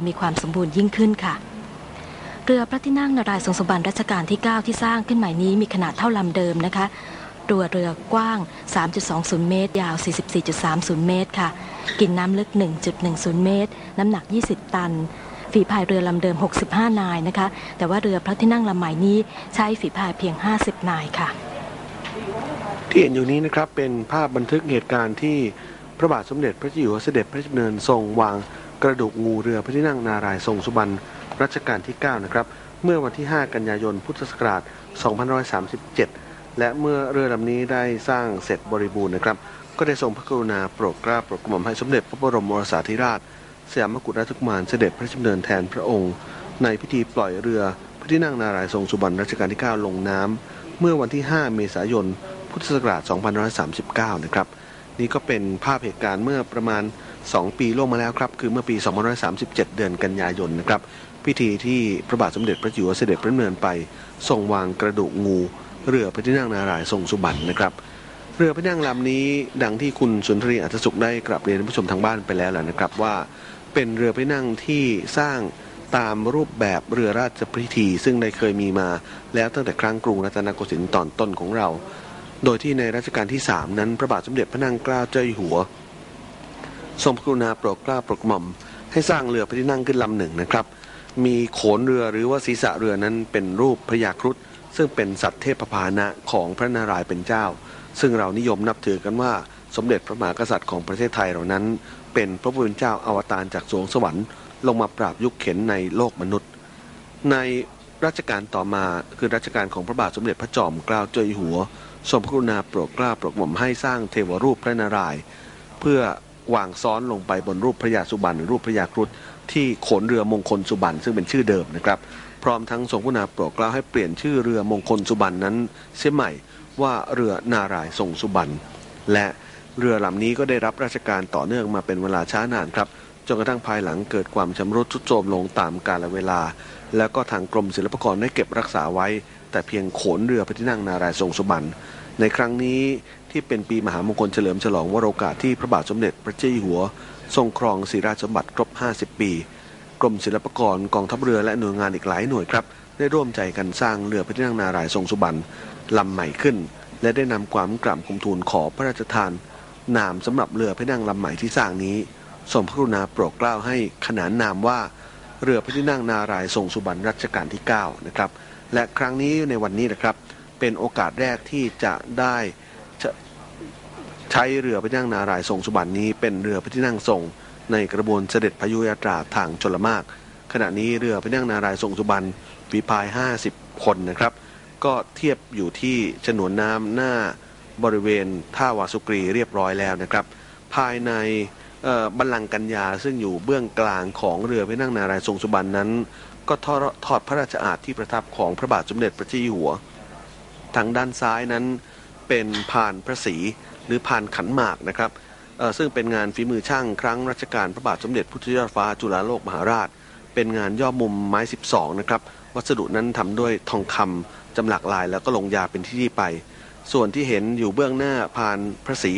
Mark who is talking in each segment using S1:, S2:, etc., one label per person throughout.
S1: จะมีความสมบูรณ์ยิ่งขึ้นค่ะ เรือพระที่นั่งนารายณ์ทรงสมบันรัชกาลที่ 9 ที่สร้างขึ้นใหม่นี้มีขนาดเท่าลำเดิมนะคะตัวเรือกว้าง 3.20 เมตร ยาว 44.30 เมตรค่ะ กินน้ำลึก 1.10 เมตร น้ำหนัก 20 ตัน ฝีพายเรือลำเดิม 65 นายนะคะ แต่ว่าเรือพระที่นั่งลำใหม่นี้ใช้ฝีพายเพียง 50 นายค่ะ
S2: ที่เห็นอยู่นี้นะครับเป็นภาพบันทึกเหตุการณ์ที่พระบาทสมเด็จพระเจ้าอยู่หัวเสด็จพระราชดำเนินทรงวาง กระดูกงูเรือพระที่นั่งนารายทรงสุบรรณรัชกาลที่ 9 นะครับ เมื่อวันที่ 5 กันยายน พุทธศักราช 2537 และเมื่อเรือลำนี้ได้สร้างเสร็จบริบูรณ์นะครับ ก็ได้ทรงพระกรุณาโปรดเกล้าโปรดกระหม่อมให้สมเด็จพระบรมโอรสาธิราชสยามกุฎราชกุมารเสด็จพระราชดำเนินแทนพระองค์ ในพิธีปล่อยเรือพระที่นั่งนารายทรงสุบรรณรัชกาลที่ 9 ลงน้ำเมื่อวันที่ 5 เมษายน พุทธศักราช 2539 นะครับ นี่ก็เป็นภาพเหตุการณ์เมื่อประมาณ 2 ปีล่วงมาแล้วครับ คือเมื่อปี 2537 เดือนกันยายนนะครับ พิธีที่พระบาทสมเด็จพระจ้าอยู่หัวเสด็จพระเนินไปทรงวางกระดูกงู เรือพระที่นั่งนารายทรงสุบรรณนะครับ เรือพระที่นั่งลำนี้ดังที่คุณสุนทรีอัศสุขได้กลับเรียนผู้ชมทางบ้านไปแล้วแหละนะครับว่าเป็นเรือพระที่นั่งที่สร้างตามรูปแบบเรือราชพิธี ซึ่งได้เคยมีมาแล้วตั้งแต่ครั้งกรุงรัตนโกสินทร์ตอนต้นของเรา โดยที่ในรัชกาลที่ 3 นั้นพระบาทสมเด็จพระนางเกล้าเจ้าอยู่หัว ทรงพระกรุณาโปรดเกล้าโปรดกระหม่อมให้สร้างเรือพระที่นั่งขึ้นลำหนึ่งนะครับ มีโขนเรือหรือว่าศีรษะเรือนั้นเป็นรูปพระยาครุฑซึ่งเป็นสัตว์เทพพานะของพระนารายณ์เป็นเจ้า ซึ่งเรานิยมนับถือกันว่าสมเด็จพระมหากษัตริย์ของประเทศไทยเรานั้น เป็นพระผู้เป็นเจ้าอวตารจากสวงสวรรค์ลงมาปราบยุคเข็นในโลกมนุษย์ ในรัชกาลต่อมาคือรัชกาลของพระบาทสมเด็จพระจอมเกล้าเจ้าอยู่หัวทรงพระกรุณาโปรดเกล้าโปรดกระหม่อมให้สร้างเทวรูปพระนารายณ์เพื่อ วางซ้อนลงไปบนรูปพระยาสุบรรณหรือรูปพระยาครุฑที่โขนเรือมงคลสุบรรณซึ่งเป็นชื่อเดิมนะครับ พร้อมทั้งทรงพระกรุณาโปรดเกล้าให้เปลี่ยนชื่อเรือมงคลสุบรรณนั้นเสียใหม่ว่าเรือนารายทรงสุบรรณและเรือลำนี้ก็ได้รับราชการต่อเนื่องมาเป็นเวลาช้านานครับจนกระทั่งภายหลังเกิดความชำรุดทรุดโทรมลงตามกาลเวลา แล้วก็ทางกรมศิลปากรได้เก็บรักษาไว้ แต่เพียงโขนเรือพระที่นั่งนารายทรงสุบรรณในครั้งนี้ ที่เป็นปีมหามงคลเฉลิมฉลองวโรกาสที่พระบาทสมเด็จพระเจ้าอยู่หัว ทรงครองศรีราชสมบัติครบ 50 ปี กรมศิลปากรกองทัพเรือและหน่วยงานอีกหลายหน่วยครับได้ร่วมใจกันสร้างเรือพระที่นั่งนารายทรงสุบรรณลำใหม่ขึ้น และได้นำความกราบคุมทูลขอพระราชทาน นามสำหรับเรือพระที่นั่งลำใหม่ที่สร้างนี้ทรงพระกรุณาโปรดเกล้าให้ขนานนามว่าเรือพระที่นั่งนารายทรงสุบรรณรัชกาลที่ 9 นะครับ และครั้งนี้ในวันนี้นะครับ เป็นโอกาสแรกที่จะได้ ใช้เรือพระที่นั่งนารายทรงสุบรรณนี้เป็นเรือพระที่นั่งทรงในกระบวนเสด็จพยุยาตราทางชลมาก ขณะนี้เรือพระที่นั่งนารายทรงสุบรรณฝีพาย 50 คนนะครับ ก็เทียบอยู่ที่ฉนวนน้ำหน้าบริเวณท่าวาสุกรีเรียบร้อยแล้วนะครับ ภายในบัลลังก์กัญญาซึ่งอยู่เบื้องกลางของเรือพระนั่งนารายทรงสุบรรณนั้น ก็ทอดพระราชอาณที่ประทับของพระบาทสมเด็จพระเจ้าอยู่หัว ทางด้านซ้ายนั้น เป็นพานพระศรีหรือพานขันหมากนะครับซึ่งเป็นงานฝีมือช่างครั้งรัชกาลพระบาทสมเด็จพุทธยอดฟ้าจุฬาโลกมหาราช เป็นงานย่อมุมไม้ 12 นะครับ วัสดุนั้นทำด้วยทองคำจำหลักลายแล้วก็ลงยาเป็นที่ที่ไป ส่วนที่เห็นอยู่เบื้องหน้าพานพระศรี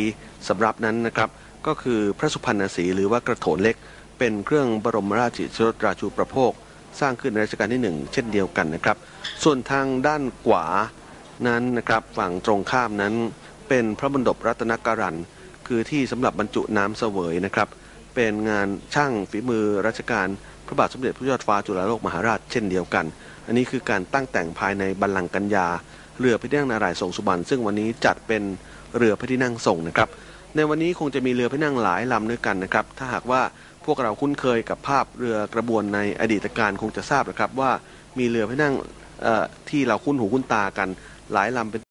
S2: สำรับนั้นนะครับ ก็คือพระสุพรรณสีหรือว่ากระโถนเล็ก เป็นเครื่องบรมราชชรราชูประโภค สร้างขึ้นในรัชกาลที่หนึ่งเช่นเดียวกันนะครับ ส่วนทางด้านขวา นั้นนะครับฝั่งตรงข้ามนั้น เป็นพระบรดบรัตนการันคือที่สำหรับบรรจุน้ำเสวยนะครับ เป็นงานช่างฝีมือรัชกาลพระบาทสมเด็จพระยอดฟ้าจุฬาโลกมหาราชเช่นเดียวกัน อันนี้คือการตั้งแต่งภายในบัลลังก์กัญญา เรือพระที่นั่งนารายทรงสุบรรณซึ่งวันนี้จัดเป็นเรือพระที่นั่งทรงนะครับในวันนี้คงจะมีเรือพระที่นั่งหลายลำด้วยกันนะครับ ถ้าหากว่าพวกเราคุ้นเคยกับภาพเรือกระบวนในอดีตการคงจะทราบนะครับว่ามีเรือพระที่นั่งที่เราคุ้นหูคุ้นตากัน หลายลำเป็น